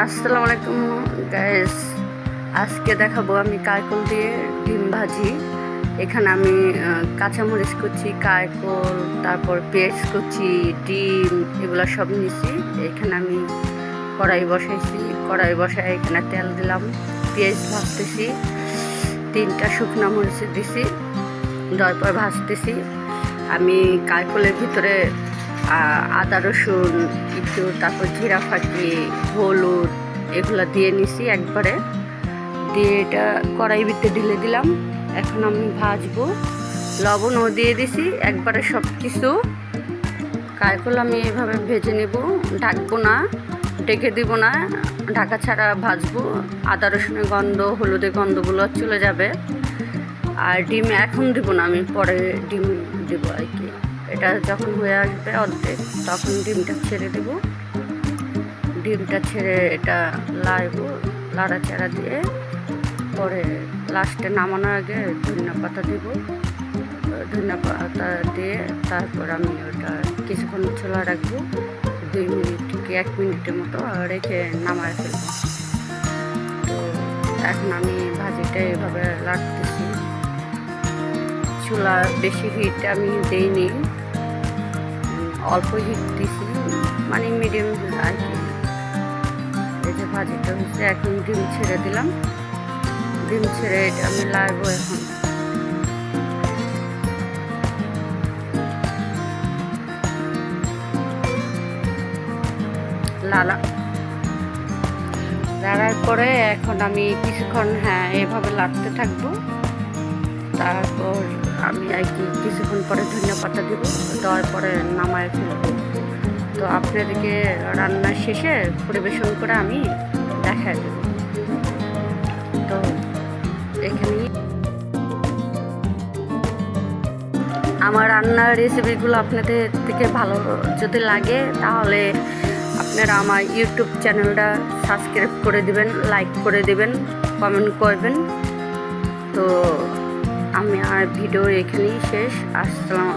আসসালামু আলাইকুম গাইস আজকে দেখাবো আমি কারকল দিয়ে ডিম ভাজি। এখানে আমি কাঁচামরিচ কুচি, কারকল, তারপর পেঁয়াজ কুচি, ডিম, এগুলো সব নিয়েছি। এখানে আমি কড়াই বসাইছি। কড়াই বসাই এখানে তেল দিলাম। পেঁয়াজ ভাজতেছি। তিনটা শুকনো মরিচ দিছি। দেওয়ার পর ভাজতেছি। আমি কারকলের ভিতরে আদা রসুন, একটু তারপর জিরা ফাঁকি হলুদ, এগুলো দিয়ে নিছি একবারে। দিয়ে এটা কড়াই ভিতরে ঢেলে দিলাম। এখন আমি ভাজবো। লবণও দিয়ে দিছি একবারে সব কিছু কারকল আমি এভাবে ভেজে নেব। ঢাকবো না, ডেকে দিব না। ঢাকা ছাড়া ভাজবো। আদা রসুনের গন্ধ, হলুদের গন্ধগুলো চলে যাবে। আর ডিম এখন দিব না, আমি পরে ডিম দেবো আর কি। এটা যখন হয়ে আসবে অর্ধেক, তখন ডিমটা ছেড়ে দেব। ডিমটা ছেড়ে এটা লাড়বো, লাড়াচাড়া দিয়ে। পরে লাস্টে নামানোর আগে ধনিয়া পাতা দেব। ধনিয়া পাতা দিয়ে তারপর আমি ওটা কিছুক্ষণ ছোলা রাখব। দুই মিনিট কি এক মিনিটের মতো রেখে নামায় ফেলব। তো এখন আমি ভাজিটা এভাবে লাড়তেছি চুলা বেশি হিট আমি দেইনি। অল্প হিট মানে মিডিয়াম আর কি। যে ভাজিটা হচ্ছে, এখন ডিম ছেড়ে দিলাম। ডিম ছেড়ে এটা আমি লাড়বো এখন। লালা। লাড়ার পরে এখন আমি কিছুক্ষণ হ্যাঁ এভাবে লাড়তে থাকব। তারপর আমি আর কি কিছুক্ষণ পরে ধনিয়া পাতা দেবো, দেওয়ার পরে নামায় ফেলব তো আপনাদেরকে রান্না শেষে পরিবেশন করে আমি দেখাই দেবো। তো এখানে আমার রান্নার রেসিপিগুলো আপনাদের থেকে ভালো যদি লাগে, তাহলে আপনারা আমার ইউটিউব চ্যানেলটা সাবস্ক্রাইব করে দিবেন লাইক করে দিবেন কমেন্ট করবেন। তো আমি আর ভিডিও এখানেই শেষ। আসসালামু